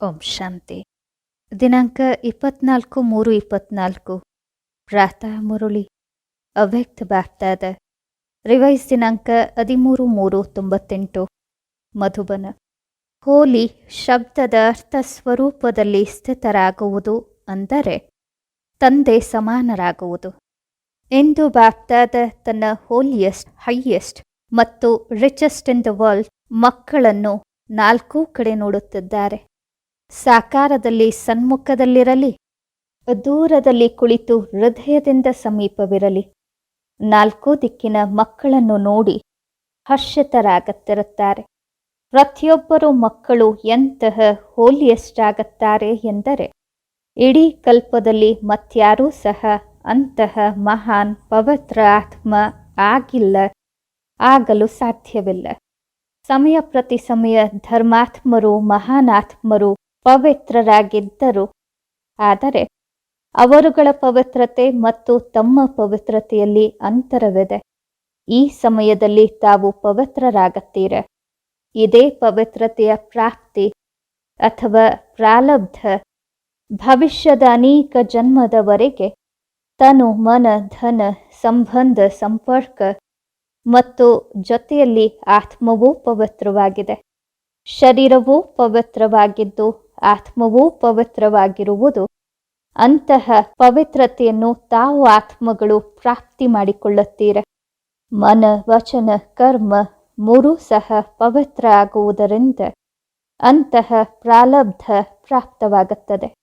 ಓಂ ಶಾಂತಿ. ದಿನಾಂಕ ಇಪ್ಪತ್ನಾಲ್ಕು ಮೂರು ಇಪ್ಪತ್ನಾಲ್ಕು. ಪ್ರಾತಃ ಮುರುಳಿ. ಅವ್ಯಕ್ತ ಬಾಗ್ದಾದ ರಿವೈಸ್ ದಿನಾಂಕ ಹದಿಮೂರು ಮೂರು ತೊಂಬತ್ತೆಂಟು. ಮಧುಬನ. ಹೋಲಿ ಶಬ್ದದ ಅರ್ಥ ಸ್ವರೂಪದಲ್ಲಿ ಸ್ಥಿತರಾಗುವುದು ಅಂದರೆ ತಂದೆ ಸಮಾನರಾಗುವುದು. ಎಂದು ಬಾಗ್ದಾದ ತನ್ನ ಹೋಲಿಯೆಸ್ಟ್, ಹೈಯೆಸ್ಟ್ ಮತ್ತು ರಿಚೆಸ್ಟ್ ಇನ್ ದ ವರ್ಲ್ಡ್ ಮಕ್ಕಳನ್ನು ನಾಲ್ಕೂ ಕಡೆ ನೋಡುತ್ತಿದ್ದಾರೆ. ಸಾಕಾರದಲ್ಲಿ ಸನ್ಮುಖದಲ್ಲಿರಲಿ, ದೂರದಲ್ಲಿ ಕುಳಿತು ಹೃದಯದಿಂದ ಸಮೀಪವಿರಲಿ. ನಾಲ್ಕು ದಿಕ್ಕಿನ ಮಕ್ಕಳನ್ನು ನೋಡಿ ಹರ್ಷಿತರಾಗುತ್ತಿರುತ್ತಾರೆ. ಪ್ರತಿಯೊಬ್ಬರು ಮಕ್ಕಳು ಎಂತಹ ಹೋಲಿಯಷ್ಟಾಗುತ್ತಾರೆ ಎಂದರೆ, ಇಡೀ ಕಲ್ಪದಲ್ಲಿ ಮತ್ಯಾರೂ ಸಹ ಅಂತಹ ಮಹಾನ್ ಪವಿತ್ರ ಆತ್ಮ ಆಗಿಲ್ಲ, ಆಗಲು ಸಾಧ್ಯವಿಲ್ಲ. ಸಮಯ ಪ್ರತಿ ಸಮಯ ಧರ್ಮಾತ್ಮರು, ಮಹಾನಾತ್ಮರು ಪವಿತ್ರರಾಗಿದ್ದರು. ಆದರೆ ಅವರುಗಳ ಪವಿತ್ರತೆ ಮತ್ತು ತಮ್ಮ ಪವಿತ್ರತೆಯಲ್ಲಿ ಅಂತರವಿದೆ. ಈ ಸಮಯದಲ್ಲಿ ತಾವು ಪವಿತ್ರರಾಗುತ್ತೀರೆ? ಇದೇ ಪವಿತ್ರತೆಯ ಪ್ರಾಪ್ತಿ ಅಥವಾ ಪ್ರಾಲಬ್ಧ. ಭವಿಷ್ಯದ ಅನೇಕ ಜನ್ಮದವರೆಗೆ ತನು ಮನ, ಧನ, ಸಂಬಂಧ, ಸಂಪರ್ಕ ಮತ್ತು ಜೊತೆಯಲ್ಲಿ ಆತ್ಮವೂ ಪವಿತ್ರವಾಗಿದೆ. ಶರೀರವೂ ಪವಿತ್ರವಾಗಿದ್ದು ಆತ್ಮವೂ ಪವಿತ್ರವಾಗಿರುವುದು, ಅಂತಹ ಪವಿತ್ರತೆಯನ್ನು ತಾವು ಆತ್ಮಗಳು ಪ್ರಾಪ್ತಿ ಮಾಡಿಕೊಳ್ಳುತ್ತೀರ. ಮನ, ವಚನ, ಕರ್ಮ ಮೂರೂ ಸಹ ಪವಿತ್ರ ಆಗುವುದರಿಂದ ಅಂತಹ ಪ್ರಾಲಬ್ಧ ಪ್ರಾಪ್ತವಾಗುತ್ತದೆ.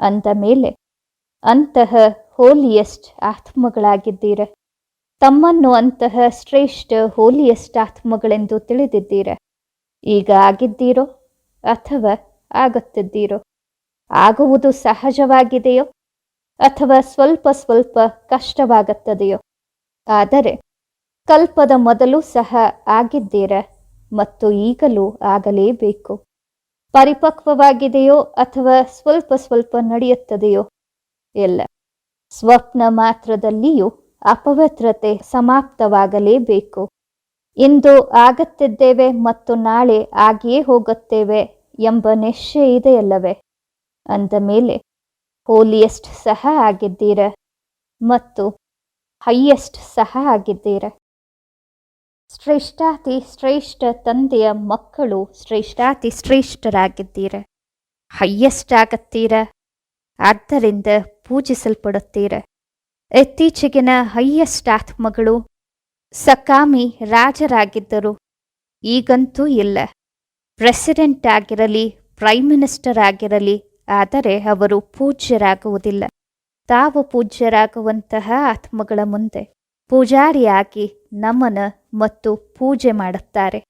ಅಂದ ಮೇಲೆ, ಅಂತಹ ಹೋಲಿಯಸ್ಟ್ ಆತ್ಮಗಳಾಗಿದ್ದೀರ? ತಮ್ಮನ್ನು ಅಂತಹ ಶ್ರೇಷ್ಠ ಹೋಲಿಯಸ್ಟ್ ಆತ್ಮಗಳೆಂದು ತಿಳಿದಿದ್ದೀರ? ಈಗ ಆಗಿದ್ದೀರೋ ಅಥವಾ ಆಗುತ್ತಿದ್ದೀರೋ? ಆಗುವುದು ಸಹಜವಾಗಿದೆಯೋ? ಅಥವಾ ಸ್ವಲ್ಪ ಸ್ವಲ್ಪ ಕಷ್ಟವಾಗುತ್ತದೆಯೋ? ಆದರೆ ಕಲ್ಪದ ಮೊದಲು ಸಹ ಆಗಿದ್ದೀರ ಮತ್ತು ಈಗಲೂ ಆಗಲೇಬೇಕು. ಪರಿಪಕ್ವವಾಗಿದೆಯೋ ಅಥವಾ ಸ್ವಲ್ಪ ಸ್ವಲ್ಪ ನಡೆಯುತ್ತದೆಯೋ? ಎಲ್ಲ ಸ್ವಪ್ನ ಮಾತ್ರದಲ್ಲಿಯೂ ಅಪವಿತ್ರತೆ ಸಮಾಪ್ತವಾಗಲೇಬೇಕು. ಇಂದು ಆಗುತ್ತಿದ್ದೇವೆ ಮತ್ತು ನಾಳೆ ಆಗಿಯೇ ಹೋಗುತ್ತೇವೆ. ಎಂಬ ನಿಶ್ಚಯ ಇದೆಯಲ್ಲವೇ? ಅಂದ ಮೇಲೆ, ಹೋಲಿಯಸ್ಟ್ ಸಹ ಆಗಿದ್ದೀರ? ಮತ್ತು ಹೈಯೆಸ್ಟ್ ಸಹ ಆಗಿದ್ದೀರ? ಶ್ರೇಷ್ಠಾತಿ ಶ್ರೇಷ್ಠ ತಂದೆಯ ಮಕ್ಕಳು ಶ್ರೇಷ್ಠಾತಿ ಶ್ರೇಷ್ಠರಾಗಿದ್ದೀರ? ಹೈಯೆಸ್ಟ್ ಆಗತ್ತೀರ? ಆದ್ದರಿಂದ ಪೂಜಿಸಲ್ಪಡುತ್ತೀರ? ಇತ್ತೀಚೆಗಿನ ಹೈಯೆಸ್ಟ್ ಆತ್ಮಗಳು ಸಕಾಮಿ ರಾಜರಾಗಿದ್ದರು ಈಗಂತೂ ಇಲ್ಲ. ಪ್ರೆಸಿಡೆಂಟ್ ಆಗಿರಲಿ ಪ್ರೈಮ್ ಮಿನಿಸ್ಟರ್ ಆಗಿರಲಿ, ಆದರೆ ಅವರು ಪೂಜ್ಯರಾಗುವುದಿಲ್ಲ. ತಾವು ಪೂಜ್ಯರಾಗುವಂತಹ ಆತ್ಮಗಳ ಮುಂದೆ ಪೂಜಾರಿಯಾಗಿ ನಮನ ಮತ್ತು ಪೂಜೆ ಮಾಡುತ್ತಾರೆ.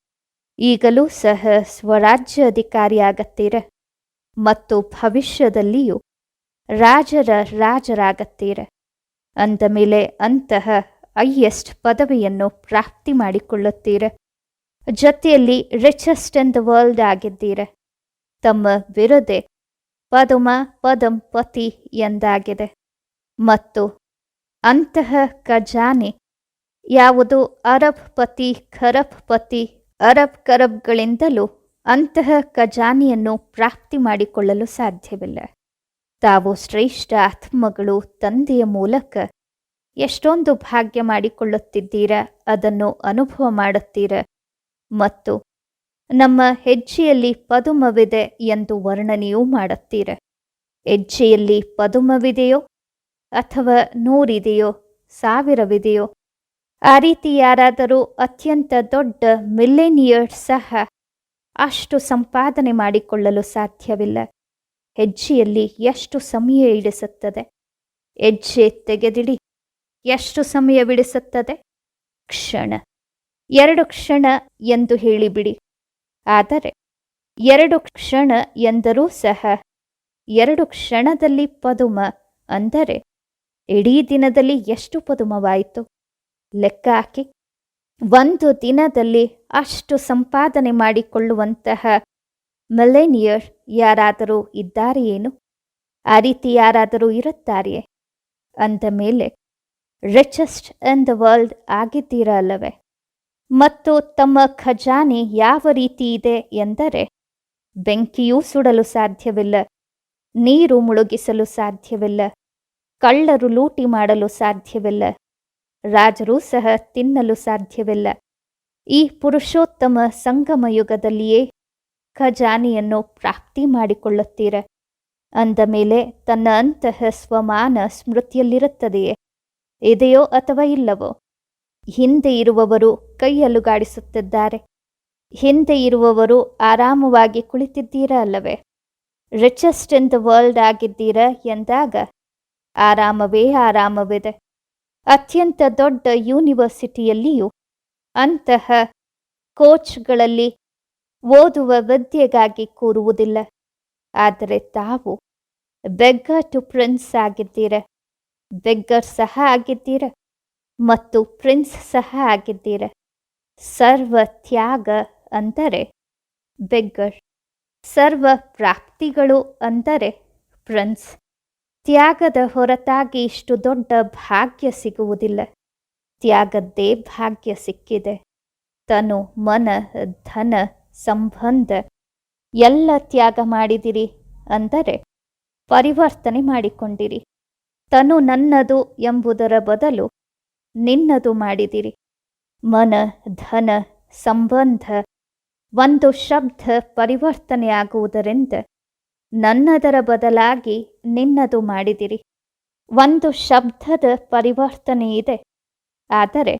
ಈಗಲೂ ಸಹ ಸ್ವರಾಜ್ಯ ಅಧಿಕಾರಿಯಾಗತ್ತೀರ? ಮತ್ತು ಭವಿಷ್ಯದಲ್ಲಿಯೂ ರಾಜರ ರಾಜರಾಗತ್ತೀರ? ಅಂದ ಮೇಲೆ ಅಂತಹ ಹೈಯೆಸ್ಟ್ ಪದವಿಯನ್ನು ಪ್ರಾಪ್ತಿ ಮಾಡಿಕೊಳ್ಳುತ್ತೀರ? ಜೊತೆಯಲ್ಲಿ ರಿಚೆಸ್ಟ್ ಇನ್ ದ ವರ್ಲ್ಡ್ ಆಗಿದ್ದೀರ. ತಮ್ಮ ವಿರುದ್ಧ ಪದಮ ಪದಂ ಪತಿ ಎಂದಾಗಿದೆ. ಮತ್ತು ಅಂತಹ ಖಜಾನೆ ಯಾವುದು ಅರಬ್ ಪತಿ, ಖರಬ್ ಪತಿ, ಅರಬ್ ಖರಬ್ಗಳಿಂದಲೂ ಅಂತಹ ಖಜಾನೆಯನ್ನು ಪ್ರಾಪ್ತಿ ಮಾಡಿಕೊಳ್ಳಲು ಸಾಧ್ಯವಿಲ್ಲ. ತಾವು ಶ್ರೇಷ್ಠ ಆತ್ಮಗಳು ತಂದೆಯ ಮೂಲಕ ಎಷ್ಟೊಂದು ಭಾಗ್ಯ ಮಾಡಿಕೊಳ್ಳುತ್ತಿದ್ದೀರ, ಅದನ್ನು ಅನುಭವ ಮಾಡುತ್ತೀರ. ಮತ್ತು ನಮ್ಮ ಹೆಜ್ಜೆಯಲ್ಲಿ ಪದುಮವಿದೆ ಎಂದು ವರ್ಣನೆಯೂ ಮಾಡುತ್ತೀರ. ಹೆಜ್ಜೆಯಲ್ಲಿ ಪದುಮವಿದೆಯೋ ಅಥವಾ ನೂರಿದೆಯೋ ಸಾವಿರವಿದೆಯೋ, ಆ ರೀತಿ ಯಾರಾದರೂ ಅತ್ಯಂತ ದೊಡ್ಡ ಮಿಲ್ಲೇನಿಯರ್ ಸಹ ಅಷ್ಟು ಸಂಪಾದನೆ ಮಾಡಿಕೊಳ್ಳಲು ಸಾಧ್ಯವಿಲ್ಲ. ಹೆಜ್ಜೆಯಲ್ಲಿ ಎಷ್ಟು ಸಮಯ ಇಡಿಸುತ್ತದೆ ಹೆಜ್ಜೆ ತೆಗೆದಿಡಿ. ಎಷ್ಟು ಸಮಯ ಬಿಡಿಸುತ್ತದೆ? ಕ್ಷಣ. ಎರಡು ಕ್ಷಣ ಎಂದು ಹೇಳಿಬಿಡಿ. ಆದರೆ ಎರಡು ಕ್ಷಣ ಎಂದರೂ ಸಹ ಎರಡು ಕ್ಷಣದಲ್ಲಿ ಪದುಮ ಅಂದರೆ ಇಡೀ ದಿನದಲ್ಲಿ ಎಷ್ಟು ಪದುಮವಾಯಿತು? ಲೆಕ್ಕ ಹಾಕಿ. ಒಂದು ದಿನದಲ್ಲಿ ಅಷ್ಟು ಸಂಪಾದನೆ ಮಾಡಿಕೊಳ್ಳುವಂತಹ ಮಲೇನಿಯರ್ ಯಾರಾದರೂ ಇದ್ದಾರೆಯೇನು? ಆ ರೀತಿ ಯಾರಾದರೂ ಇರುತ್ತಾರೆಯೇ? ಅಂದ ಮೇಲೆ, ರಿಚೆಸ್ಟ್ ಇನ್ ದ ವರ್ಲ್ಡ್ ಆಗಿದ್ದೀರ ಅಲ್ಲವೇ ಮತ್ತು ತಮ್ಮ ಖಜಾನೆ ಯಾವ ರೀತಿ ಇದೆ ಎಂದರೆ, ಬೆಂಕಿಯೂ ಸುಡಲು ಸಾಧ್ಯವಿಲ್ಲ, ನೀರು ಮುಳುಗಿಸಲು ಸಾಧ್ಯವಿಲ್ಲ, ಕಳ್ಳರು ಲೂಟಿ ಮಾಡಲು ಸಾಧ್ಯವಿಲ್ಲ, ರಾಜರೂ ಸಹ ತಿನ್ನಲು ಸಾಧ್ಯವಿಲ್ಲ. ಈ ಪುರುಷೋತ್ತಮ ಸಂಗಮ ಯುಗದಲ್ಲಿಯೇ ಖಜಾನೆಯನ್ನು ಪ್ರಾಪ್ತಿ ಮಾಡಿಕೊಳ್ಳುತ್ತೀರ? ಅಂದ ಮೇಲೆ ತನ್ನ ಅಂತಹ ಸ್ವಮಾನ ಸ್ಮೃತಿಯಲ್ಲಿರುತ್ತದೆಯೇ? ಇದೆಯೋ ಅಥವಾ ಇಲ್ಲವೋ? ಹಿಂದೆ ಇರುವವರು ಕೈಯಲ್ಲುಗಾಡಿಸುತ್ತಿದ್ದಾರೆ ಹಿಂದೆ ಇರುವವರು ಆರಾಮವಾಗಿ ಕುಳಿತಿದ್ದೀರಾ ಅಲ್ಲವೇ? ರಿಚೆಸ್ಟ್ ಇನ್ ದ ವರ್ಲ್ಡ್ ಆಗಿದ್ದೀರಾ ಎಂದಾಗ? ಆರಾಮವೇ, ಆರಾಮವಿದೆ. ಅತ್ಯಂತ ದೊಡ್ಡ ಯೂನಿವರ್ಸಿಟಿಯಲ್ಲಿಯೂ ಅಂತಹ ಕೋಚ್ಗಳಲ್ಲಿ ಓದುವ ವಿದ್ಯೆಗಾಗಿ ಕೂರುವುದಿಲ್ಲ. ಆದರೆ ತಾವು ಬೆಗ್ಗರ್ ಟು ಪ್ರಿನ್ಸ್ ಆಗಿದ್ದೀರ? ಬೆಗ್ಗರ್ ಸಹ ಆಗಿದ್ದೀರ? ಮತ್ತು ಪ್ರಿನ್ಸ್ ಸಹ ಆಗಿದ್ದೀರ? ಸರ್ವ ತ್ಯಾಗ ಅಂದರೆ ಬೆಗ್ಗರ್ ಸರ್ವ ಪ್ರಾಪ್ತಿಗಳು ಅಂದರೆ ಪ್ರಿನ್ಸ್ ತ್ಯಾಗದ ಹೊರತಾಗಿ ಇಷ್ಟು ದೊಡ್ಡ ಭಾಗ್ಯ ಸಿಗುವುದಿಲ್ಲ. ತ್ಯಾಗದ್ದೇ ಭಾಗ್ಯ ಸಿಕ್ಕಿದೆ. ತನು ಮನ, ಧನ, ಸಂಬಂಧ ಎಲ್ಲ ತ್ಯಾಗ ಮಾಡಿದಿರಿ ಅಂದರೆ ಪರಿವರ್ತನೆ ಮಾಡಿಕೊಂಡಿರಿ. ತನು ನನ್ನದು ಎಂಬುದರ ಬದಲು ನಿನ್ನದು ಮಾಡಿದಿರಿ. ಮನ, ಧನ, ಸಂಬಂಧ ಒಂದು ಶಬ್ದ ಪರಿವರ್ತನೆಯಾಗುವುದರಿಂದ ನನ್ನದರ ಬದಲಾಗಿ ನಿನ್ನದು ಮಾಡಿದಿರಿ. ಒಂದು ಶಬ್ದದ ಪರಿವರ್ತನೆ ಇದೆ ಆದರೆ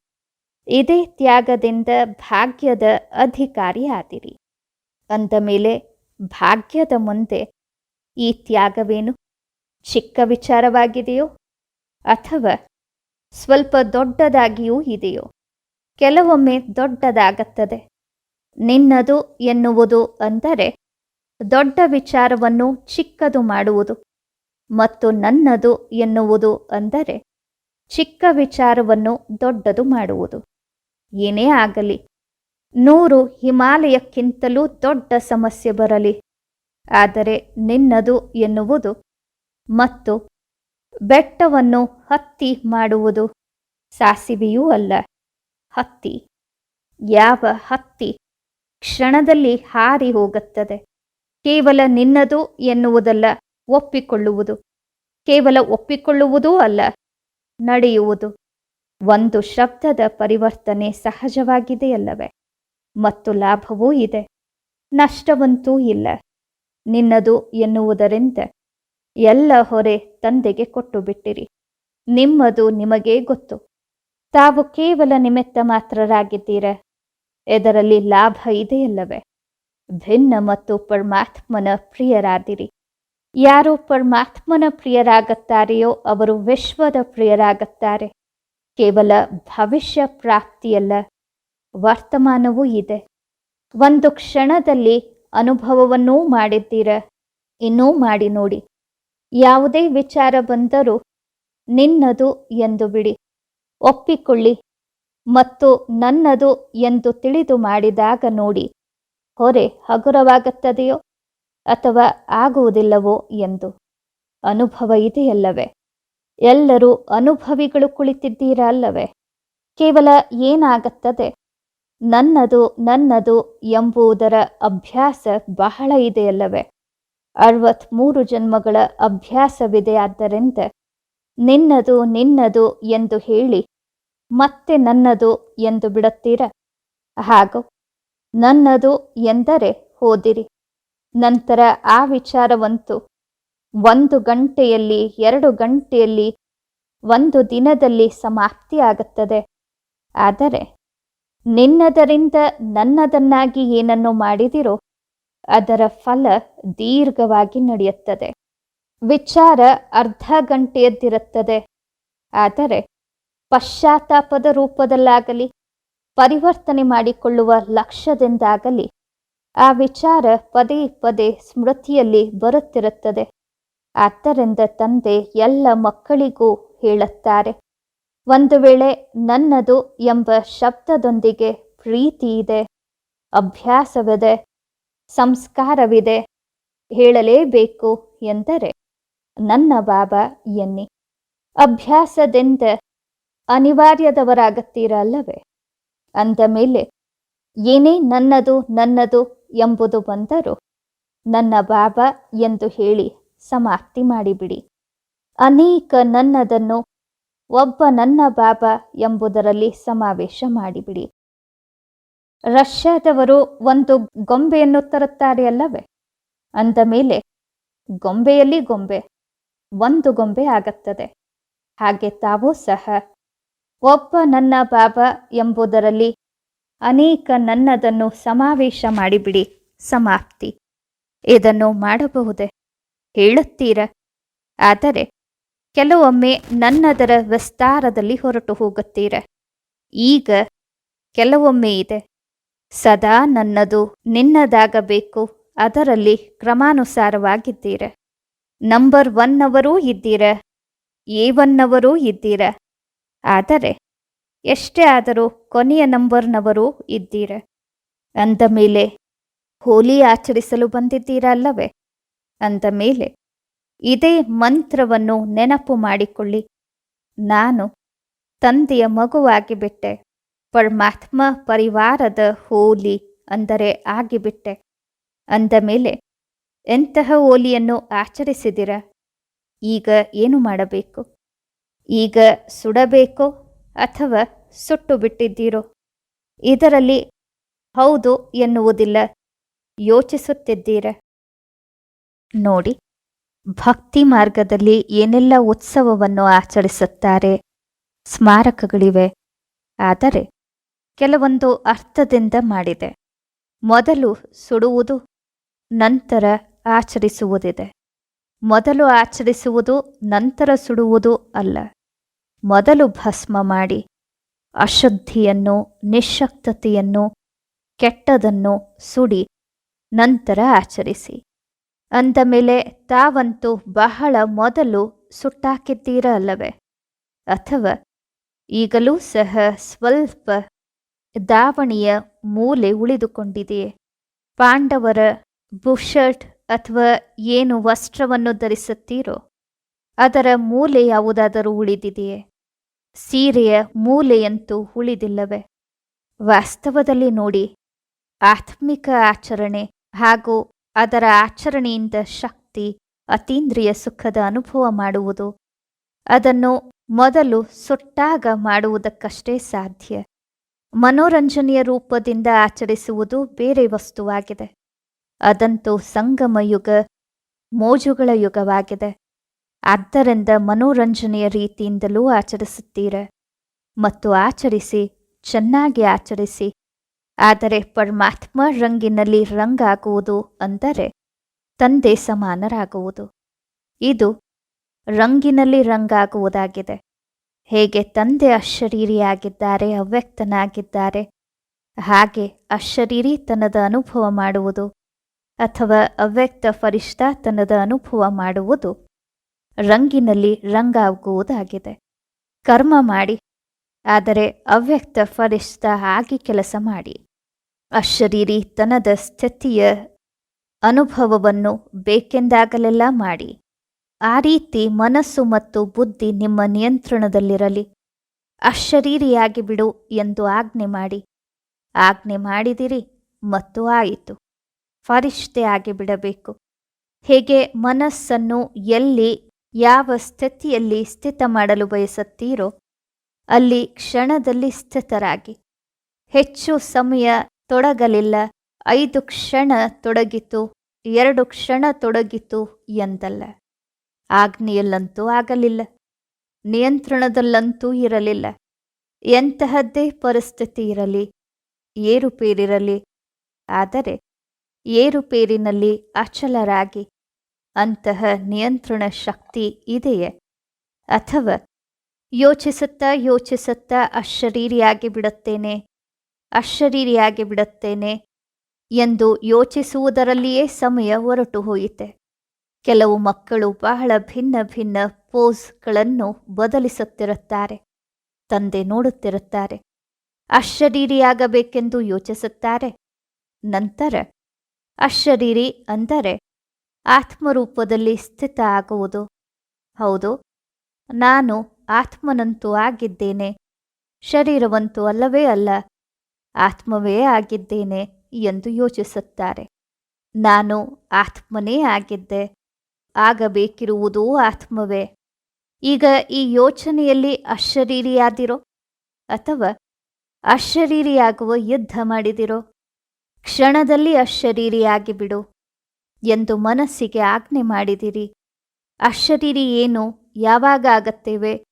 ಇದೇ ತ್ಯಾಗದಿಂದ ಭಾಗ್ಯದ ಅಧಿಕಾರಿಯಾದಿರಿ. ಅಂದ ಮೇಲೆ ಭಾಗ್ಯದ ಮುಂದೆ ಈ ತ್ಯಾಗವೇನು? ಚಿಕ್ಕ ವಿಚಾರವಾಗಿದೆಯೋ ಅಥವಾ ಸ್ವಲ್ಪ ದೊಡ್ಡದಾಗಿಯೂ ಇದೆಯೋ? ಕೆಲವೊಮ್ಮೆ ದೊಡ್ಡದಾಗುತ್ತದೆ. ನಿನ್ನದು ಎನ್ನುವುದು ಅಂದರೆ ದೊಡ್ಡ ವಿಚಾರವನ್ನು ಚಿಕ್ಕದು ಮಾಡುವುದು ಮತ್ತು ನನ್ನದು ಎನ್ನುವುದು ಅಂದರೆ ಚಿಕ್ಕ ವಿಚಾರವನ್ನು ದೊಡ್ಡದು ಮಾಡುವುದು. ಏನೇ ಆಗಲಿ, ನೂರು ಹಿಮಾಲಯಕ್ಕಿಂತಲೂ ದೊಡ್ಡ ಸಮಸ್ಯೆ ಬರಲಿ. ಆದರೆ ನಿನ್ನದು ಎನ್ನುವುದು ಮತ್ತು ಬೆಟ್ಟವನ್ನು ಹತ್ತಿ ಮಾಡುವುದು ಸಾಸಿವೆಯೂ ಅಲ್ಲ. ಹತ್ತಿ. ಯಾವ ಹತ್ತಿ ಕ್ಷಣದಲ್ಲಿ ಹಾರಿ ಹೋಗುತ್ತದೆ. ಕೇವಲ ನಿನ್ನದು ಎನ್ನುವುದಲ್ಲ, ಒಪ್ಪಿಕೊಳ್ಳುವುದು. ಕೇವಲ ಒಪ್ಪಿಕೊಳ್ಳುವುದೂ ಅಲ್ಲ, ನಡೆಯುವುದು. ಒಂದು ಶಬ್ದದ ಪರಿವರ್ತನೆ ಸಹಜವಾಗಿದೆಯಲ್ಲವೇ? ಮತ್ತು ಲಾಭವೂ ಇದೆ. ನಷ್ಟವಂತೂ ಇಲ್ಲ. ನಿನ್ನದು ಎನ್ನುವುದರಿಂದ ಎಲ್ಲ ಹೊರೆ ತಂದೆಗೆ ಕೊಟ್ಟು ಬಿಟ್ಟಿರಿ. ನಿಮ್ಮದು ನಿಮಗೇ ಗೊತ್ತು. ತಾವು ಕೇವಲ ನಿಮಿತ್ತ ಮಾತ್ರರಾಗಿದ್ದೀರ? ಇದರಲ್ಲಿ ಲಾಭ ಇದೆಯಲ್ಲವೇ? ಭಿನ್ನ ಮತ್ತು ಪರಮಾತ್ಮನ ಪ್ರಿಯರಾದಿರಿ. ಯಾರು ಪರಮಾತ್ಮನ ಪ್ರಿಯರಾಗುತ್ತಾರೆಯೋ ಅವರು ವಿಶ್ವದ ಪ್ರಿಯರಾಗುತ್ತಾರೆ. ಕೇವಲ ಭವಿಷ್ಯ ಪ್ರಾಪ್ತಿಯಲ್ಲ, ವರ್ತಮಾನವೂ ಇದೆ. ಒಂದು ಕ್ಷಣದಲ್ಲಿ ಅನುಭವವನ್ನೂ ಮಾಡಿದ್ದೀರ? ಇನ್ನೂ ಮಾಡಿ ನೋಡಿ. ಯಾವುದೇ ವಿಚಾರ ಬಂದರೂ ನಿನ್ನದು ಎಂದು ಬಿಡಿ. ಒಪ್ಪಿಕೊಳ್ಳಿ ಮತ್ತು ನನ್ನದು ಎಂದು ತಿಳಿದು ಮಾಡಿದಾಗ ನೋಡಿ, ಹೊರೆ ಹಗುರವಾಗುತ್ತದೆಯೋ ಅಥವಾ ಆಗುವುದಿಲ್ಲವೋ ಎಂದು. ಅನುಭವ ಇದೆಯಲ್ಲವೇ? ಎಲ್ಲರೂ ಅನುಭವಿಗಳು ಕುಳಿತಿದ್ದೀರಾ ಅಲ್ಲವೇ? ಕೇವಲ ಏನಾಗುತ್ತದೆ? ನನ್ನದು ನನ್ನದು ಎಂಬುದರ ಅಭ್ಯಾಸ ಬಹಳ ಇದೆಯಲ್ಲವೇ? ಅರವತ್ಮೂರು ಜನ್ಮಗಳ ಅಭ್ಯಾಸವಿದೆ ಆದ್ದರಿಂದ ನಿನ್ನದು ನಿನ್ನದು ಎಂದು ಹೇಳಿ ಮತ್ತೆ ನನ್ನದು ಎಂದು ಬಿಡುತ್ತೀರ? ಹಾಗೂ ನನ್ನದು ಎಂದರೆ ಹೋದಿರಿ. ನಂತರ ಆ ವಿಚಾರವಂತೂ ಒಂದು ಗಂಟೆಯಲ್ಲಿ ಎರಡು ಗಂಟೆಯಲ್ಲಿ ಒಂದು ದಿನದಲ್ಲಿ ಸಮಾಪ್ತಿಯಾಗುತ್ತದೆ. ಆದರೆ ನಿನ್ನದರಿಂದ ನನ್ನದನ್ನಾಗಿ ಏನನ್ನು ಮಾಡಿದಿರೋ ಅದರ ಫಲ ದೀರ್ಘವಾಗಿ ನಡೆಯುತ್ತದೆ. ವಿಚಾರ ಅರ್ಧ ಗಂಟೆಯದ್ದಿರುತ್ತದೆ. ಆದರೆ ಪಶ್ಚಾತ್ತಾಪದ ರೂಪದಲ್ಲಾಗಲಿ, ಪರಿವರ್ತನೆ ಮಾಡಿಕೊಳ್ಳುವ ಲಕ್ಷ್ಯದಿಂದಾಗಲಿ, ಆ ವಿಚಾರ ಪದೇ ಪದೇ ಸ್ಮೃತಿಯಲ್ಲಿ ಬರುತ್ತಿರುತ್ತದೆ. ಆದ್ದರಿಂದ ತಂದೆ ಎಲ್ಲ ಮಕ್ಕಳಿಗೂ ಹೇಳುತ್ತಾರೆ, ಒಂದು ವೇಳೆ ನನ್ನದು ಎಂಬ ಶಬ್ದದೊಂದಿಗೆ ಪ್ರೀತಿ ಇದೆ, ಅಭ್ಯಾಸವಿದೆ, ಸಂಸ್ಕಾರವಿದೆ, ಹೇಳಲೇಬೇಕು ಎಂದರೆ ನನ್ನ ಬಾಬಾ ಎನ್ನಿ. ಅಭ್ಯಾಸದಿಂದ ಅನಿವಾರ್ಯದವರಾಗುತ್ತೀರಲ್ಲವೇ? ಅಂದ ಮೇಲೆ, ಏನೇ ನನ್ನದು ನನ್ನದು ಎಂಬುದು ಬಂದರೂ ನನ್ನ ಬಾಬಾ ಎಂದು ಹೇಳಿ ಸಮಾಪ್ತಿ ಮಾಡಿಬಿಡಿ. ಅನೇಕ ನನ್ನದನ್ನು ಒಬ್ಬ ನನ್ನ ಬಾಬಾ ಎಂಬುದರಲ್ಲಿ ಸಮಾವೇಶ ಮಾಡಿಬಿಡಿ. ರಷ್ಯಾದವರು ಒಂದು ಗೊಂಬೆಯನ್ನು ತರುತ್ತಾರೆ ಅಲ್ಲವೇ? ಅಂದ ಮೇಲೆ, ಗೊಂಬೆಯಲ್ಲಿ ಗೊಂಬೆ, ಒಂದು ಗೊಂಬೆ ಆಗುತ್ತದೆ. ಹಾಗೆ ತಾವೂ ಸಹ ಒಬ್ಬ ನನ್ನ ಬಾಬಾ ಎಂಬುದರಲ್ಲಿ ಅನೇಕ ನನ್ನದನ್ನು ಸಮಾವೇಶ ಮಾಡಿಬಿಡಿ, ಸಮಾಪ್ತಿ. ಇದನ್ನು ಮಾಡಬಹುದೇ? ಹೇಳುತ್ತೀರ? ಆದರೆ ಕೆಲವೊಮ್ಮೆ ನನ್ನದರ ವಿಸ್ತಾರದಲ್ಲಿ ಹೊರಟು ಹೋಗುತ್ತೀರ? ಈಗ ಕೆಲವೊಮ್ಮೆ ಇದೆ. ಸದಾ ನನ್ನದು ನಿನ್ನದಾಗಬೇಕು, ಅದರಲ್ಲಿ ಕ್ರಮಾನುಸಾರವಾಗಿದ್ದೀರ? ನಂಬರ್ ಒನ್ನವರೂ ಇದ್ದೀರ? ಎ ಒನ್ನವರೂ ಇದ್ದೀರ? ಆದರೆ ಎಷ್ಟೇ ಆದರೂ ಕೊನೆಯ ನಂಬರ್ನವರು ಇದ್ದೀರ. ಅಂದ ಮೇಲೆ, ಹೋಲಿ ಆಚರಿಸಲು ಬಂದಿದ್ದೀರಾ ಅಲ್ಲವೇ ಅಂದ ಮೇಲೆ, ಇದೇ ಮಂತ್ರವನ್ನು ನೆನಪು ಮಾಡಿಕೊಳ್ಳಿ. ನಾನು ತಂದೆಯ ಮಗುವಾಗಿಬಿಟ್ಟೆ ಪರಮಾತ್ಮ ಪರಿವಾರದ ಹೋಲಿ ಅಂದರೆ ಆಗಿಬಿಟ್ಟೆ. ಅಂದ ಮೇಲೆ, ಎಂತಹ ಹೋಲಿಯನ್ನು ಆಚರಿಸಿದಿರ? ಈಗ ಏನು ಮಾಡಬೇಕು? ಈಗ ಸುಡಬೇಕೋ ಅಥವಾ ಸುಟ್ಟು ಬಿಟ್ಟಿದ್ದೀರೋ? ಇದರಲ್ಲಿ ಹೌದು ಎನ್ನುವುದಿಲ್ಲ. ಯೋಚಿಸುತ್ತಿದ್ದೀರ? ನೋಡಿ, ಭಕ್ತಿ ಮಾರ್ಗದಲ್ಲಿ ಏನೆಲ್ಲ ಉತ್ಸವವನ್ನು ಆಚರಿಸುತ್ತಾರೆ? ಸ್ಮಾರಕಗಳಿವೆ. ಆದರೆ ಕೆಲವೊಂದು ಅರ್ಥದಿಂದ ಮಾಡಿದೆ. ಮೊದಲು ಸುಡುವುದು, ನಂತರ ಆಚರಿಸುವುದಿದೆ. ಮೊದಲು ಆಚರಿಸುವುದು, ನಂತರ ಸುಡುವುದು ಅಲ್ಲ. ಮೊದಲು ಭಸ್ಮ ಮಾಡಿ ಅಶುದ್ಧಿಯನ್ನು, ನಿಶಕ್ತತೆಯನ್ನು, ಕೆಟ್ಟದನ್ನು ಸುಡಿ, ನಂತರ ಆಚರಿಸಿ. ಅಂದ ಮೇಲೆ ತಾವಂತೂ ಬಹಳ ಮೊದಲು ಸುಟ್ಟಾಕಿದ್ದೀರ ಅಲ್ಲವೇ ಅಥವಾ ಈಗಲೂ ಸಹ ಸ್ವಲ್ಪ ದಾವಣಿಯ ಮೂಲೆ ಉಳಿದುಕೊಂಡಿದೆಯೇ? ಪಾಂಡವರ ಬುಷರ್ಟ್ ಅಥವಾ ಏನು ವಸ್ತ್ರವನ್ನು ಧರಿಸುತ್ತೀರೋ? ಅದರ ಮೂಲೆ ಯಾವುದಾದರೂ ಉಳಿದಿದೆಯೇ? ಸೀರೆಯ ಮೂಲೆಯಂತೂ ಉಳಿದಿಲ್ಲವೇ? ವಾಸ್ತವದಲ್ಲಿ ನೋಡಿ, ಆತ್ಮಿಕ ಆಚರಣೆ ಹಾಗೂ ಅದರ ಆಚರಣೆಯಿಂದ ಶಕ್ತಿ, ಅತೀಂದ್ರಿಯ ಸುಖದ ಅನುಭವ ಮಾಡುವುದು, ಅದನ್ನು ಮೊದಲು ಸುಟ್ಟಾಗ ಮಾಡುವುದಕ್ಕಷ್ಟೇ ಸಾಧ್ಯ. ಮನೋರಂಜನೆಯ ರೂಪದಿಂದ ಆಚರಿಸುವುದು ಬೇರೆ ವಸ್ತುವಾಗಿದೆ. ಅದಂತೂ ಸಂಗಮ ಯುಗ ಮೋಜುಗಳ ಯುಗವಾಗಿದೆ. ಆದ್ದರಿಂದ ಮನೋರಂಜನೆಯ ರೀತಿಯಿಂದಲೂ ಆಚರಿಸುತ್ತೀರ? ಮತ್ತು ಆಚರಿಸಿ, ಚೆನ್ನಾಗಿ ಆಚರಿಸಿ. ಆದರೆ ಪರಮಾತ್ಮ ರಂಗಿನಲ್ಲಿ ರಂಗಾಗುವುದು ಅಂದರೆ ತಂದೆ ಸಮಾನರಾಗುವುದು. ಇದು ರಂಗಿನಲ್ಲಿ ರಂಗಾಗುವುದಾಗಿದೆ ಹೇಗೆ ತಂದೆ ಅಶರೀರಿಯಾಗಿದ್ದಾರೆ, ಅವ್ಯಕ್ತನಾಗಿದ್ದಾರೆ, ಹಾಗೆ ಅಶರೀರಿತನದ ಅನುಭವ ಮಾಡುವುದು ಅಥವಾ ಅವ್ಯಕ್ತ ಫರಿಷ್ಠಾತನದ ಅನುಭವ ಮಾಡುವುದು ರಂಗಿನಲ್ಲಿ ರಂಗಾಗುವುದಾಗಿದೆ ಕರ್ಮ ಮಾಡಿ, ಆದರೆ ಅವ್ಯಕ್ತ ಫರಿಷ್ಠ ಆಗಿ ಕೆಲಸ ಮಾಡಿ. ಅಶರೀರಿತನದ ಸ್ಥಿತಿಯ ಅನುಭವವನ್ನು ಬೇಕೆಂದಾಗಲೆಲ್ಲ ಮಾಡಿ. ಆ ರೀತಿ ಮನಸ್ಸು ಮತ್ತು ಬುದ್ಧಿ ನಿಮ್ಮ ನಿಯಂತ್ರಣದಲ್ಲಿರಲಿ. ಅಶರೀರಿಯಾಗಿ ಬಿಡು ಎಂದು ಆಜ್ಞೆ ಮಾಡಿ. ಆಜ್ಞೆ ಮಾಡಿದಿರಿ ಮತ್ತು ಆಯಿತು. ಫರಿಷ್ಠೆ ಆಗಿ ಬಿಡಬೇಕು. ಹೇಗೆ ಮನಸ್ಸನ್ನು ಎಲ್ಲಿ ಯಾವ ಸ್ಥಿತಿಯಲ್ಲಿ ಸ್ಥಿತ ಮಾಡಲು ಬಯಸುತ್ತೀರೋ, ಅಲ್ಲಿ ಕ್ಷಣದಲ್ಲಿ ಸ್ಥಿತರಾಗಿ. ಹೆಚ್ಚು ಸಮಯ ತೊಡಗಲಿಲ್ಲ, ಐದು ಕ್ಷಣ ತೊಡಗಿತು, ಎರಡು ಕ್ಷಣ ತೊಡಗಿತು ಎಂದಲ್ಲ. ಆಗ್ನೆಯಲ್ಲಂತೂ ಆಗಲಿಲ್ಲ, ನಿಯಂತ್ರಣದಲ್ಲಂತೂ ಇರಲಿಲ್ಲ. ಎಂತಹದ್ದೇ ಪರಿಸ್ಥಿತಿ ಇರಲಿ, ಏರುಪೇರಿರಲಿ, ಆದರೆ ಏರುಪೇರಿನಲ್ಲಿ ಅಚಲರಾಗಿ ಅಂತಹ ನಿಯಂತ್ರಣ ಶಕ್ತಿ ಇದೆಯೇ? ಅಥವಾ ಯೋಚಿಸುತ್ತಾ ಯೋಚಿಸುತ್ತಾ ಅಶರೀರಿಯಾಗಿ ಬಿಡುತ್ತೇನೆ ಅಶರೀರಿಯಾಗಿ ಬಿಡುತ್ತೇನೆ ಎಂದು ಯೋಚಿಸುವುದರಲ್ಲಿಯೇ ಸಮಯ ಹೊರಟು ಹೋಯಿತೆ. ಕೆಲವು ಮಕ್ಕಳು ಬಹಳ ಭಿನ್ನ ಭಿನ್ನ ಪೋಸ್ಗಳನ್ನು ಬದಲಿಸುತ್ತಿರುತ್ತಾರೆ, ತಂದೆ ನೋಡುತ್ತಿರುತ್ತಾರೆ, ಅಶರೀರಿಯಾಗಬೇಕೆಂದು ಯೋಚಿಸುತ್ತಾರೆ. ನಂತರ, ಅಶರೀರಿ ಅಂದರೆ ಆತ್ಮರೂಪದಲ್ಲಿ ಸ್ಥಿತ ಆಗುವುದು. ಹೌದು, ನಾನು ಆತ್ಮನಂತೂ ಆಗಿದ್ದೇನೆ, ಶರೀರವಂತೂ ಅಲ್ಲವೇ ಅಲ್ಲ, ಆತ್ಮವೇ ಆಗಿದ್ದೇನೆ ಎಂದು ಯೋಚಿಸುತ್ತಾರೆ. ನಾನು ಆತ್ಮನೇ ಆಗಿದ್ದೆ, ಆಗಬೇಕಿರುವುದೂ ಆತ್ಮವೇ. ಈಗ ಈ ಯೋಚನೆಯಲ್ಲಿ ಅಶರೀರಿಯಾದಿರೋ ಅಥವಾ ಅಶರೀರಿಯಾಗುವ ಯುದ್ಧ ಮಾಡಿದಿರೋ, ಕ್ಷಣದಲ್ಲಿ ಅಶರೀರಿಯಾಗಿ ಬಿಡು ಎಂದು ಮನಸ್ಸಿಗೆ ಆಜ್ಞೆ ಮಾಡಿದಿರಿ. ಅಶರೀರಿ ಏನು? ಯಾವಾಗ ಆಗತ್ತೇವೆ?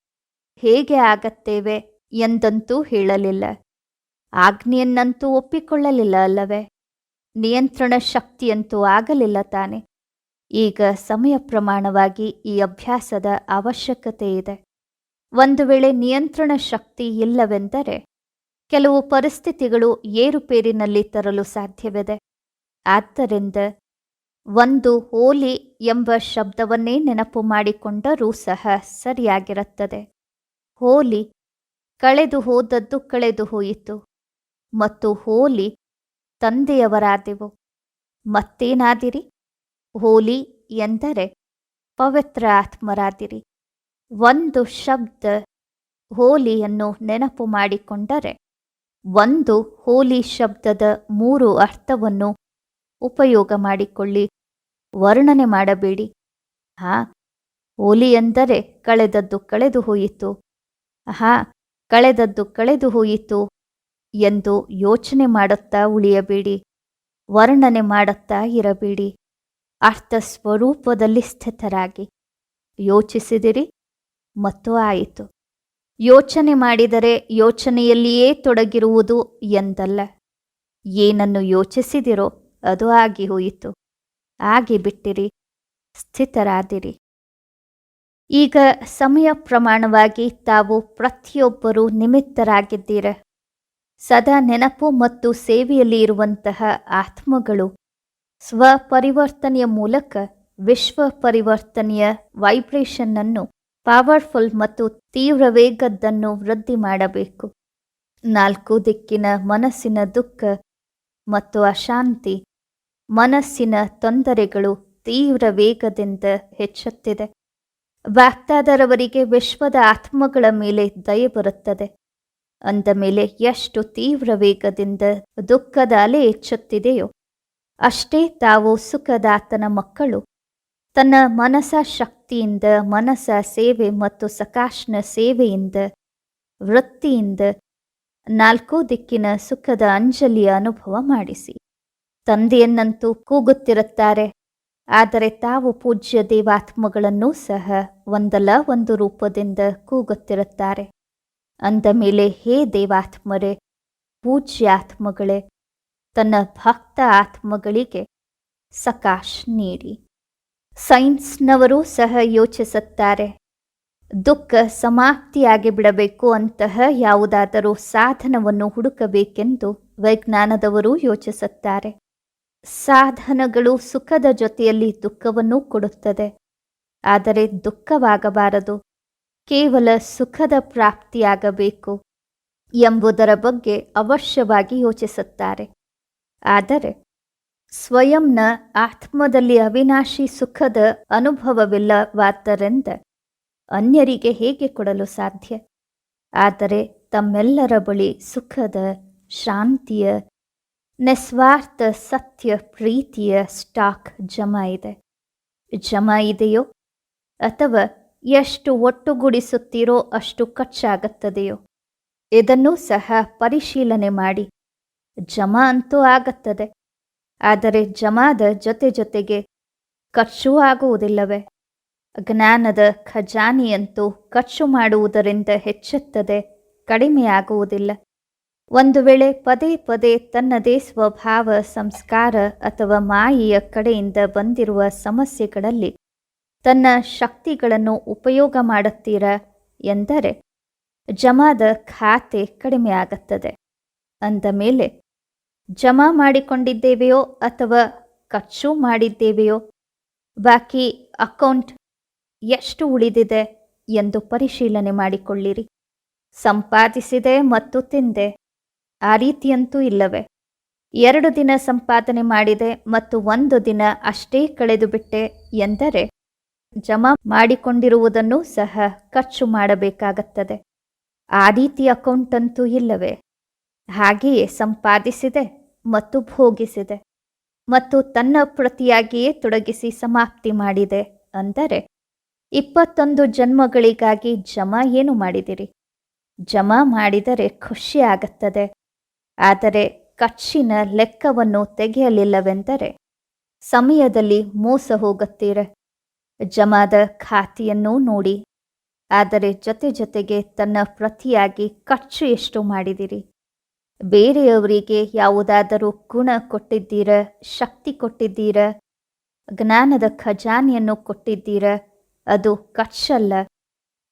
ಹೇಗೆ ಆಗತ್ತೇವೆ? ಎಂದಂತೂ ಹೇಳಲಿಲ್ಲ. ಆಜ್ಞೆಯನ್ನಂತೂ ಒಪ್ಪಿಕೊಳ್ಳಲಿಲ್ಲ ಅಲ್ಲವೇ? ನಿಯಂತ್ರಣ ಶಕ್ತಿಯಂತೂ ಆಗಲಿಲ್ಲ ತಾನೆ. ಈಗ ಸಮಯ ಪ್ರಮಾಣವಾಗಿ ಈ ಅಭ್ಯಾಸದ ಅವಶ್ಯಕತೆ ಇದೆ. ಒಂದು ವೇಳೆ ನಿಯಂತ್ರಣ ಶಕ್ತಿ ಇಲ್ಲವೆಂದರೆ ಕೆಲವು ಪರಿಸ್ಥಿತಿಗಳು ಏರುಪೇರಿನಲ್ಲಿ ತರಲು ಸಾಧ್ಯವಿದೆ. ಆದ್ದರಿಂದ ಒಂದು ಹೋಲಿ ಎಂಬ ಶಬ್ದವನ್ನೇ ನೆನಪು ಮಾಡಿಕೊಂಡರೂ ಸಹ ಸರಿಯಾಗಿರುತ್ತದೆ. ಹೋಲಿ ಕಳೆದು ಹೋದದ್ದು ಕಳೆದು ಹೋಯಿತು. ಮತ್ತು ಹೋಲಿ ತಂದೆಯವರಾದೆವು. ಮತ್ತೇನಾದಿರಿ? ಹೋಲಿ ಎಂದರೆ ಪವಿತ್ರ ಆತ್ಮರಾದಿರಿ. ಒಂದು ಶಬ್ದ ಹೋಲಿಯನ್ನು ನೆನಪು ಮಾಡಿಕೊಂಡರೆ ಒಂದು ಹೋಲಿ ಶಬ್ದದ ಮೂರು ಅರ್ಥವನ್ನು ಉಪಯೋಗ ಮಾಡಿಕೊಳ್ಳಿ. ವರ್ಣನೆ ಮಾಡಬೇಡಿ. ಹಾ ಓಲಿ ಎಂದರೆ ಕಳೆದದ್ದು ಕಳೆದು ಹೋಯಿತು. ಹಾ ಕಳೆದದ್ದು ಕಳೆದು ಹೋಯಿತು ಎಂದು ಯೋಚನೆ ಮಾಡುತ್ತಾ ಉಳಿಯಬೇಡಿ. ವರ್ಣನೆ ಮಾಡುತ್ತಾ ಇರಬೇಡಿ. ಅರ್ಥ ಸ್ವರೂಪದಲ್ಲಿ ಸ್ಥಿತರಾಗಿ. ಯೋಚಿಸಿದಿರಿ ಮತ್ತು ಆಯಿತು. ಯೋಚನೆ ಮಾಡಿದರೆ ಯೋಚನೆಯಲ್ಲಿಯೇ ತೊಡಗಿರುವುದು ಎಂದಲ್ಲ. ಏನನ್ನು ಯೋಚಿಸಿದಿರೋ ಅದು ಆಗಿ ಹೋಯಿತು. ಆಗಿ ಬಿಟ್ಟಿರಿ, ಸ್ಥಿತರಾದಿರಿ. ಈಗ ಸಮಯ ಪ್ರಮಾಣವಾಗಿ ತಾವು ಪ್ರತಿಯೊಬ್ಬರೂ ನಿಮಿತ್ತರಾಗಿದ್ದೀರ. ಸದಾ ನೆನಪು ಮತ್ತು ಸೇವೆಯಲ್ಲಿ ಇರುವಂತಹ ಆತ್ಮಗಳು ಸ್ವಪರಿವರ್ತನೆಯ ಮೂಲಕ ವಿಶ್ವ ಪರಿವರ್ತನೆಯ ವೈಬ್ರೇಷನ್ನನ್ನು ಪವರ್ಫುಲ್ ಮತ್ತು ತೀವ್ರ ವೇಗದ್ದನ್ನು ವೃದ್ಧಿ ಮಾಡಬೇಕು. ನಾಲ್ಕು ದಿಕ್ಕಿನ ಮನಸ್ಸಿನ ದುಃಖ ಮತ್ತು ಅಶಾಂತಿ ಮನಸ್ಸಿನ ತೊಂದರೆಗಳು ತೀವ್ರ ವೇಗದಿಂದ ಹೆಚ್ಚುತ್ತಿದೆ. ಬಾಗ್ದಾದರವರಿಗೆ ವಿಶ್ವದ ಆತ್ಮಗಳ ಮೇಲೆ ದಯೆ ಬರುತ್ತದೆ. ಅಂದ ಮೇಲೆ ಎಷ್ಟು ತೀವ್ರ ವೇಗದಿಂದ ದುಃಖದ ಅಲೆ ಹೆಚ್ಚುತ್ತಿದೆಯೋ, ಅಷ್ಟೇ ತಾವು ಸುಖದಾತನ ಮಕ್ಕಳು. ತನ್ನ ಮನಸ ಶಕ್ತಿಯಿಂದ, ಮನಸ ಸೇವೆ ಮತ್ತು ಸಕಾಶ್ನ ಸೇವೆಯಿಂದ, ವೃತ್ತಿಯಿಂದ ನಾಲ್ಕೂ ದಿಕ್ಕಿನ ಸುಖದ ಅಂಜಲಿಯ ಅನುಭವ ಮಾಡಿಸಿ. ತಂದೆಯನ್ನಂತೂ ಕೂಗುತ್ತಿರುತ್ತಾರೆ. ಆದರೆ ತಾವು ಪೂಜ್ಯ ದೇವಾತ್ಮಗಳನ್ನೂ ಸಹ ಒಂದಲ್ಲ ಒಂದು ರೂಪದಿಂದ ಕೂಗುತ್ತಿರುತ್ತಾರೆ. ಅಂದ ಮೇಲೆ, ಹೇ ದೇವಾತ್ಮರೇ ಪೂಜ್ಯ ಆತ್ಮಗಳೇ ತನ್ನ ಭಕ್ತ ಆತ್ಮಗಳಿಗೆ ಸಕಾಶ್ ನೀಡಿ. ಸೈನ್ಸ್ನವರೂ ಸಹ ಯೋಚಿಸುತ್ತಾರೆ, ದುಃಖ ಸಮಾಪ್ತಿಯಾಗಿ ಬಿಡಬೇಕು ಅಂತಹ ಯಾವುದಾದರೂ ಸಾಧನವನ್ನು ಹುಡುಕಬೇಕೆಂದು ವಿಜ್ಞಾನದವರು ಯೋಚಿಸುತ್ತಾರೆ. ಸಾಧನಗಳು ಸುಖದ ಜೊತೆಯಲ್ಲಿ ದುಃಖವನ್ನೂ ಕೊಡುತ್ತದೆ. ಆದರೆ ದುಃಖವಾಗಬಾರದು. ಕೇವಲ ಸುಖದ ಪ್ರಾಪ್ತಿಯಾಗಬೇಕು ಎಂಬುದರ ಬಗ್ಗೆ ಅವಶ್ಯವಾಗಿ ಯೋಚಿಸುತ್ತಾರೆ. ಆದರೆ ಸ್ವಯಂನ ಆತ್ಮದಲ್ಲಿ ಅವಿನಾಶಿ ಸುಖದ ಅನುಭವವಿಲ್ಲವಾದ್ದರಿಂದ ಅನ್ಯರಿಗೆ ಹೇಗೆ ಕೊಡಲು ಸಾಧ್ಯ? ಆದರೆ ತಮ್ಮೆಲ್ಲರ ಬಳಿ ಸುಖದ, ಶಾಂತಿಯ ನಿಸ್ವಾರ್ಥ ಸತ್ಯ ಪ್ರೀತಿಯ ಸ್ಟಾಕ್ ಜಮಾ ಇದೆ. ಜಮಾ ಇದೆಯೋ? ಅಥವಾ ಎಷ್ಟು ಒಟ್ಟುಗೂಡಿಸುತ್ತೀರೋ ಅಷ್ಟು ಖರ್ಚಾಗುತ್ತದೆಯೋ? ಇದನ್ನು ಸಹ ಪರಿಶೀಲನೆ ಮಾಡಿ. ಜಮ ಅಂತೂ ಆಗುತ್ತದೆ. ಆದರೆ ಜಮಾದ ಜೊತೆ ಜೊತೆಗೆ ಖರ್ಚೂ ಆಗುವುದಿಲ್ಲವೇ? ಜ್ಞಾನದ ಖಜಾನೆಯಂತೂ ಖರ್ಚು ಮಾಡುವುದರಿಂದ ಹೆಚ್ಚುತ್ತದೆ, ಕಡಿಮೆಯಾಗುವುದಿಲ್ಲ. ಒಂದು ವೇಳೆ ಪದೇ ಪದೇ ತನ್ನದೇ ಸ್ವಭಾವ, ಸಂಸ್ಕಾರ ಅಥವಾ ಮಾಯೆಯ ಕಡೆಯಿಂದ ಬಂದಿರುವ ಸಮಸ್ಯೆಗಳಲ್ಲಿ ತನ್ನ ಶಕ್ತಿಗಳನ್ನು ಉಪಯೋಗ ಮಾಡುತ್ತೀರಾ ಎಂದರೆ ಜಮಾದ ಖಾತೆ ಕಡಿಮೆ ಆಗುತ್ತದೆ. ಅಂದ ಮೇಲೆ, ಜಮಾ ಮಾಡಿಕೊಂಡಿದ್ದೇವೆಯೋ ಅಥವಾ ಖರ್ಚು ಮಾಡಿದ್ದೇವೆಯೋ, ಬಾಕಿ ಅಕೌಂಟ್ ಎಷ್ಟು ಉಳಿದಿದೆ ಎಂದು ಪರಿಶೀಲನೆ ಮಾಡಿಕೊಳ್ಳಿರಿ. ಸಂಪಾದಿಸಿದೆ ಮತ್ತು ತಿಂದೆ. ಆ ರೀತಿಯಂತೂ ಇಲ್ಲವೇ. ಎರಡು ದಿನ ಸಂಪಾದನೆ ಮಾಡಿದೆ ಮತ್ತು ಒಂದು ದಿನ ಅಷ್ಟೇ ಕಳೆದು ಬಿಟ್ಟೆ ಎಂದರೆ ಜಮಾ ಮಾಡಿಕೊಂಡಿರುವುದನ್ನು ಸಹ ಖರ್ಚು ಮಾಡಬೇಕಾಗುತ್ತದೆ. ಆ ರೀತಿ ಅಕೌಂಟ್ ಅಂತೂ ಇಲ್ಲವೇ. ಹಾಗೆಯೇ ಸಂಪಾದಿಸಿದೆ ಮತ್ತು ಭೋಗಿಸಿದೆ ಮತ್ತು ತನ್ನ ಪ್ರತಿಯಾಗಿಯೇ ತೊಡಗಿಸಿ ಸಮಾಪ್ತಿ ಮಾಡಿದೆ ಅಂದರೆ ಇಪ್ಪತ್ತೊಂದು ಜನ್ಮಗಳಿಗಾಗಿ ಜಮಾ ಏನು ಮಾಡಿದಿರಿ? ಜಮಾ ಮಾಡಿದರೆ ಖುಷಿ ಆಗುತ್ತದೆ. ಆದರೆ ಖರ್ಚಿನ ಲೆಕ್ಕವನ್ನು ತೆಗೆಯಲಿಲ್ಲವೆಂದರೆ ಸಮಯದಲ್ಲಿ ಮೋಸ ಹೋಗುತ್ತೀರ? ಜಮಾದ ಖಾತೆಯನ್ನು ನೋಡಿ. ಆದರೆ ಜೊತೆ ಜೊತೆಗೆ ತನ್ನ ಪ್ರತಿಯಾಗಿ ಖರ್ಚು ಎಷ್ಟು ಮಾಡಿದಿರಿ. ಬೇರೆಯವರಿಗೆ ಯಾವುದಾದರೂ ಗುಣ ಕೊಟ್ಟಿದ್ದೀರ, ಶಕ್ತಿ ಕೊಟ್ಟಿದ್ದೀರ? ಜ್ಞಾನದ ಖಜಾನೆಯನ್ನು ಕೊಟ್ಟಿದ್ದೀರ? ಅದು ಖರ್ಚಲ್ಲ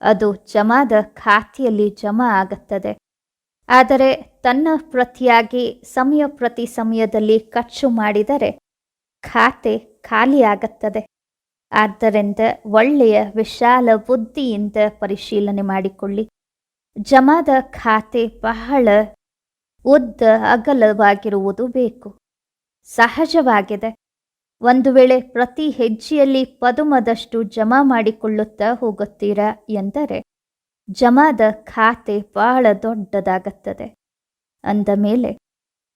ಅದು ಜಮಾದ ಖಾತೆಯಲ್ಲಿ ಜಮಾ ಆಗುತ್ತದೆ. ಆದರೆ ತನ್ನ ಪ್ರತಿಯಾಗಿ ಸಮಯ ಪ್ರತಿ ಸಮಯದಲ್ಲಿ ಖರ್ಚು ಮಾಡಿದರೆ ಖಾತೆ ಖಾಲಿಯಾಗುತ್ತದೆ. ಆದ್ದರಿಂದ ಒಳ್ಳೆಯ ವಿಶಾಲ ಬುದ್ಧಿಯಿಂದ ಪರಿಶೀಲನೆ ಮಾಡಿಕೊಳ್ಳಿ. ಜಮಾದ ಖಾತೆ ಬಹಳ ಉದ್ದ ಅಗಲವಾಗಿರುವುದು ಬೇಕು. ಸಹಜವಾಗಿದೆ. ಒಂದು ವೇಳೆ ಪ್ರತಿ ಹೆಜ್ಜೆಯಲ್ಲಿ ಪದುಮದಷ್ಟು ಜಮಾ ಮಾಡಿಕೊಳ್ಳುತ್ತಾ ಹೋಗುತ್ತೀರಾ ಎಂದರೆ ಜಮಾದ ಖಾತೆ ಬಹಳ ದೊಡ್ಡದಾಗುತ್ತದೆ. ಅಂದ ಮೇಲೆ,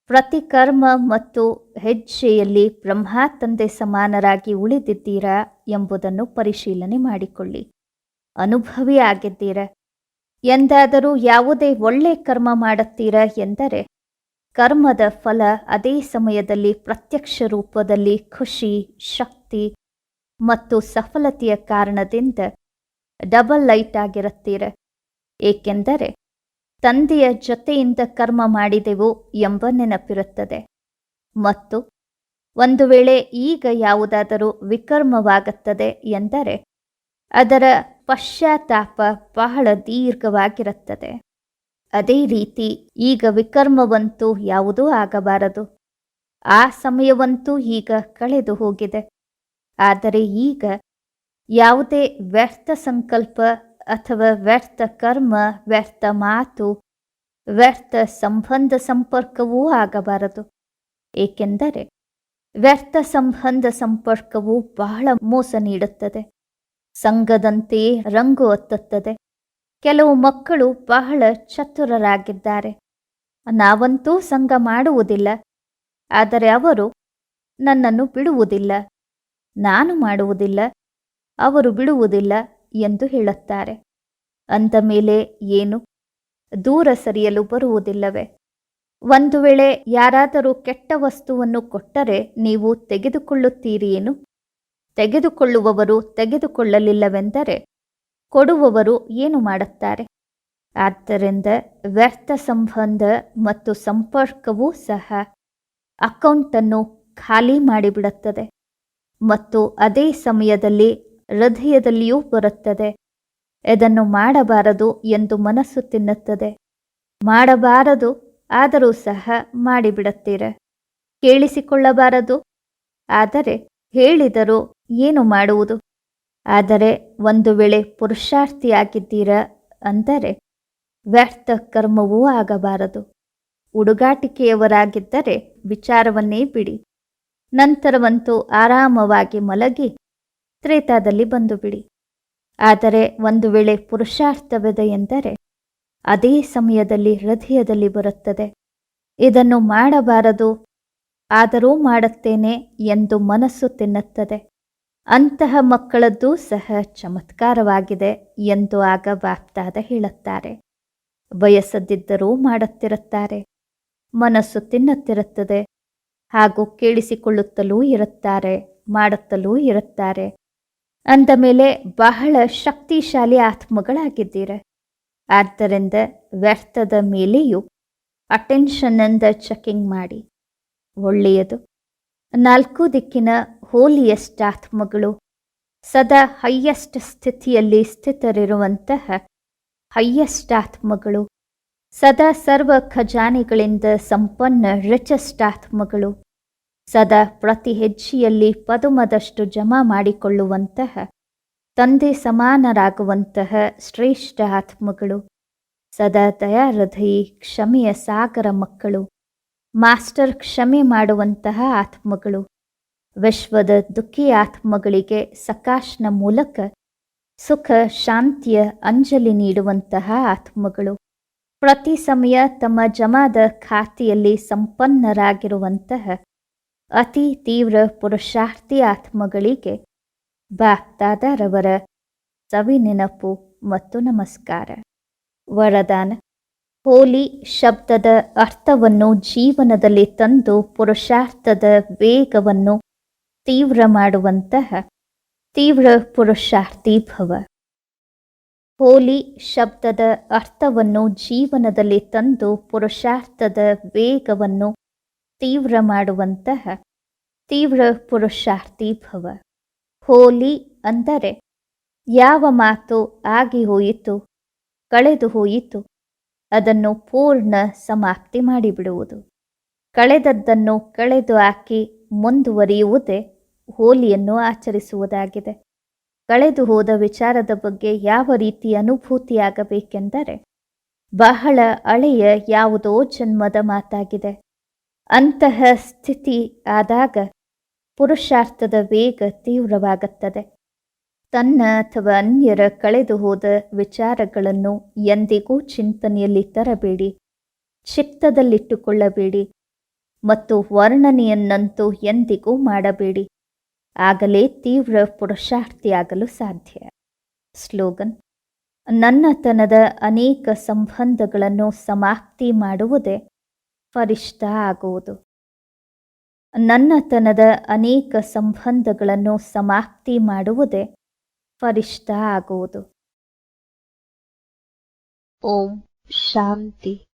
ಪ್ರತಿ ಕರ್ಮ ಮತ್ತು ಹೆಜ್ಜೆಯಲ್ಲಿ ಬ್ರಹ್ಮ ತಂದೆ ಸಮಾನರಾಗಿ ಉಳಿದಿದ್ದೀರಾ ಎಂಬುದನ್ನು ಪರಿಶೀಲನೆ ಮಾಡಿಕೊಳ್ಳಿ. ಅನುಭವಿ ಆಗಿದ್ದೀರಾ. ಎಂದಾದರೂ ಯಾವುದೇ ಒಳ್ಳೆ ಕರ್ಮ ಮಾಡುತ್ತೀರಾ ಎಂದರೆ, ಕರ್ಮದ ಫಲ ಅದೇ ಸಮಯದಲ್ಲಿ ಪ್ರತ್ಯಕ್ಷ ರೂಪದಲ್ಲಿ ಖುಷಿ, ಶಕ್ತಿ ಮತ್ತು ಸಫಲತೆಯ ಕಾರಣದಿಂದ ಡಬಲ್ ಲೈಟ್ ಆಗಿರುತ್ತೀರ. ಏಕೆಂದರೆ ತಂದೆಯ ಜೊತೆಯಿಂದ ಕರ್ಮ ಮಾಡಿದೆವು ಎಂಬ ನೆನಪಿರುತ್ತದೆ. ಮತ್ತು ಒಂದು ವೇಳೆ ಈಗ ಯಾವುದಾದರೂ ವಿಕರ್ಮವಾಗುತ್ತದೆ ಎಂದರೆ ಅದರ ಪಶ್ಚಾತ್ತಾಪ ಬಹಳ ದೀರ್ಘವಾಗಿರುತ್ತದೆ. ಅದೇ ರೀತಿ ಈಗ ವಿಕರ್ಮವಂತೂ ಯಾವುದೂ ಆಗಬಾರದು. ಆ ಸಮಯವಂತೂ ಈಗ ಕಳೆದು ಹೋಗಿದೆ. ಆದರೆ ಈಗ ಯಾವುದೇ ವ್ಯರ್ಥ ಸಂಕಲ್ಪ ಅಥವಾ ವ್ಯರ್ಥ ಕರ್ಮ, ವ್ಯರ್ಥ ಮಾತು, ವ್ಯರ್ಥ ಸಂಬಂಧ ಸಂಪರ್ಕವೂ ಆಗಬಾರದು. ಏಕೆಂದರೆ ವ್ಯರ್ಥ ಸಂಬಂಧ ಸಂಪರ್ಕವು ಬಹಳ ಮೋಸ ನೀಡುತ್ತದೆ. ಸಂಘದಂತೆಯೇ ರಂಗು ಒತ್ತುತ್ತದೆ. ಕೆಲವು ಮಕ್ಕಳು ಬಹಳ ಚತುರರಾಗಿದ್ದಾರೆ. ನಾವಂತೂ ಸಂಘ ಮಾಡುವುದಿಲ್ಲ. ಆದರೆ ಅವರು ನನ್ನನ್ನು ಬಿಡುವುದಿಲ್ಲ. ನಾನು ಮಾಡುವುದಿಲ್ಲ. ಅವರು ಬಿಡುವುದಿಲ್ಲ. ಎಂದು ಹೇಳುತ್ತಾರೆ. ಅಂದ ಮೇಲೆ ಏನು? ದೂರ ಸರಿಯಲು ಬರುವುದಿಲ್ಲವೇ? ಒಂದು ವೇಳೆ ಯಾರಾದರೂ ಕೆಟ್ಟ ವಸ್ತುವನ್ನು ಕೊಟ್ಟರೆ ನೀವು ತೆಗೆದುಕೊಳ್ಳುತ್ತೀರೇನು? ತೆಗೆದುಕೊಳ್ಳುವವರು ತೆಗೆದುಕೊಳ್ಳಲಿಲ್ಲವೆಂದರೆ ಕೊಡುವವರು ಏನು ಮಾಡುತ್ತಾರೆ? ಆದ್ದರಿಂದ ವ್ಯರ್ಥ ಸಂಬಂಧ ಮತ್ತು ಸಂಪರ್ಕವೂ ಸಹ ಅಕೌಂಟನ್ನು ಖಾಲಿ ಮಾಡಿಬಿಡುತ್ತದೆ ಮತ್ತು ಅದೇ ಸಮಯದಲ್ಲಿ ಹೃದಯದಲ್ಲಿಯೂ ಬರುತ್ತದೆ. ಇದನ್ನು ಮಾಡಬಾರದು ಎಂದು ಮನಸ್ಸು ತಿನ್ನುತ್ತದೆ. ಮಾಡಬಾರದು ಆದರೂ ಸಹ ಮಾಡಿಬಿಡುತ್ತೀರ. ಕೇಳಿಸಿಕೊಳ್ಳಬಾರದು ಆದರೆ ಹೇಳಿದರೂ ಏನು ಮಾಡುವುದು? ಆದರೆ ಒಂದು ವೇಳೆ ಪುರುಷಾರ್ಥಿಯಾಗಿದ್ದೀರ ಅಂದರೆ ವ್ಯರ್ಥ ಕರ್ಮವೂ ಆಗಬಾರದು. ಹುಡುಗಾಟಿಕೆಯವರಾಗಿದ್ದರೆ ವಿಚಾರವನ್ನೇ ಬಿಡಿ. ನಂತರವಂತೂ ಆರಾಮವಾಗಿ ಮಲಗಿ ತ್ರೇತಾದಲ್ಲಿ ಬಂದು ಬಿಡಿ. ಆದರೆ ಒಂದು ವೇಳೆ ಪುರುಷಾರ್ಥವಿದೆ ಎಂದರೆ ಅದೇ ಸಮಯದಲ್ಲಿ ಹೃದಯದಲ್ಲಿ ಬರುತ್ತದೆ. ಇದನ್ನು ಮಾಡಬಾರದು. ಆದರೂ ಮಾಡುತ್ತೇನೆ ಎಂದು ಮನಸ್ಸು ತಿನ್ನುತ್ತದೆ. ಅಂತಹ ಮಕ್ಕಳದ್ದು ಸಹ ಚಮತ್ಕಾರವಾಗಿದೆ ಎಂದು ಆಗ ಬಾಪ್ತಾದ ಹೇಳುತ್ತಾರೆ. ಬಯಸದಿದ್ದರೂ ಮಾಡುತ್ತಿರುತ್ತಾರೆ. ಮನಸ್ಸು ತಿನ್ನುತ್ತಿರುತ್ತದೆ. ಹಾಗೂ ಕೇಳಿಸಿಕೊಳ್ಳುತ್ತಲೂ ಇರುತ್ತಾರೆ, ಮಾಡುತ್ತಲೂ ಇರುತ್ತಾರೆ. ಅಂದ ಮೇಲೆ ಬಹಳ ಶಕ್ತಿಶಾಲಿ ಆತ್ಮಗಳಾಗಿದ್ದೀರ. ಆದ್ದರಿಂದ ವ್ಯರ್ಥದ ಮೇಲೆಯೂ ಅಟೆನ್ಷನ್ನಿಂದ ಚೆಕಿಂಗ್ ಮಾಡಿ. ಒಳ್ಳೆಯದು. ನಾಲ್ಕು ದಿಕ್ಕಿನ ಹೋಲಿಯಸ್ಟ್ ಆತ್ಮಗಳು ಸದಾ ಹೈಯೆಸ್ಟ್ ಸ್ಥಿತಿಯಲ್ಲಿ ಸ್ಥಿತರಿರುವಂತಹ ಹೈಯೆಸ್ಟ್ ಆತ್ಮಗಳು, ಸದಾ ಸರ್ವ ಖಜಾನೆಗಳಿಂದ ಸಂಪನ್ನ ರಿಚೆಸ್ಟ್ ಆತ್ಮಗಳು. ಸದಾ ಪ್ರತಿ ಹೆಜ್ಜೆಯಲ್ಲಿ ಪದುಮದಷ್ಟು ಜಮಾ ಮಾಡಿಕೊಳ್ಳುವಂತಹ, ತಂದೆ ಸಮಾನರಾಗುವಂತಹ ಶ್ರೇಷ್ಠ ಆತ್ಮಗಳು, ಸದಾ ದಯಾಹೃದಯಿ ಕ್ಷಮೆಯ ಸಾಗರ ಮಕ್ಕಳು, ಮಾಸ್ಟರ್ ಕ್ಷಮೆ ಮಾಡುವಂತಹ ಆತ್ಮಗಳು, ವಿಶ್ವದ ದುಃಖಿ ಆತ್ಮಗಳಿಗೆ ಸಕಾಶ್ನ ಮೂಲಕ ಸುಖ, ಶಾಂತಿಯ ಅಂಜಲಿ ನೀಡುವಂತಹ ಆತ್ಮಗಳು, ಪ್ರತಿ ಸಮಯ ತಮ್ಮ ಜಮಾದ ಖಾತೆಯಲ್ಲಿ ಸಂಪನ್ನರಾಗಿರುವಂತಹ ಅತಿ ತೀವ್ರ ಪುರುಷಾರ್ಥಿ ಆತ್ಮಗಳಿಗೆ ಬಾಗ್ದಾದರವರ ಸವಿ ನೆನಪು ಮತ್ತು ನಮಸ್ಕಾರ. ವರದಾನ, ಹೋಲಿ ಶಬ್ದದ ಅರ್ಥವನ್ನು ಜೀವನದಲ್ಲಿ ತಂದು ಪುರುಷಾರ್ಥದ ವೇಗವನ್ನು ತೀವ್ರ ಮಾಡುವಂತಹ ತೀವ್ರ ಪುರುಷಾರ್ಥಿ ಭವ. ಹೋಲಿ ಶಬ್ದದ ಅರ್ಥವನ್ನು ಜೀವನದಲ್ಲಿ ತಂದು ಪುರುಷಾರ್ಥದ ವೇಗವನ್ನು ತೀವ್ರ ಮಾಡುವಂತಹ ತೀವ್ರ ಪುರುಷಾರ್ಥಿ ಭವ. ಹೋಲಿ ಅಂದರೆ ಯಾವ ಮಾತು ಆಗಿ ಹೋಯಿತು, ಕಳೆದು ಹೋಯಿತು, ಅದನ್ನು ಪೂರ್ಣ ಸಮಾಪ್ತಿ ಮಾಡಿಬಿಡುವುದು. ಕಳೆದದ್ದನ್ನು ಕಳೆದು ಹಾಕಿ ಮುಂದುವರಿಯುವುದೇ ಹೋಲಿಯನ್ನು ಆಚರಿಸುವುದಾಗಿದೆ. ಕಳೆದು ಹೋದ ವಿಚಾರದ ಬಗ್ಗೆ ಯಾವ ರೀತಿ ಅನುಭೂತಿಯಾಗಬೇಕೆಂದರೆ, ಬಹಳ ಹಳೆಯ ಯಾವುದೋ ಜನ್ಮದ ಮಾತಾಗಿದೆ. ಅಂತಹ ಸ್ಥಿತಿ ಆದಾಗ ಪುರುಷಾರ್ಥದ ವೇಗ ತೀವ್ರವಾಗುತ್ತದೆ. ತನ್ನ ಅಥವಾ ಅನ್ಯರ ಕಳೆದು ಹೋದ ವಿಚಾರಗಳನ್ನು ಎಂದಿಗೂ ಚಿಂತನೆಯಲ್ಲಿ ತರಬೇಡಿ, ಚಿತ್ತದಲ್ಲಿಟ್ಟುಕೊಳ್ಳಬೇಡಿ ಮತ್ತು ವರ್ಣನೆಯನ್ನಂತೂ ಎಂದಿಗೂ ಮಾಡಬೇಡಿ. ಆಗಲೇ ತೀವ್ರ ಪುರುಷಾರ್ಥಿಯಾಗಲು ಸಾಧ್ಯ. ಸ್ಲೋಗನ್, ನನ್ನತನದ ಅನೇಕ ಸಂಬಂಧಗಳನ್ನು ಸಮಾಪ್ತಿ ಮಾಡುವುದೇ ಫರಿಷ್ಠ ಆಗುವುದು. ನನ್ನತನದ ಅನೇಕ ಸಂಬಂಧಗಳನ್ನು ಸಮಾಪ್ತಿ ಮಾಡುವುದೇ ಪರಿಷ್ಠ ಆಗುವುದು. ಓಂ ಶಾಂತಿ.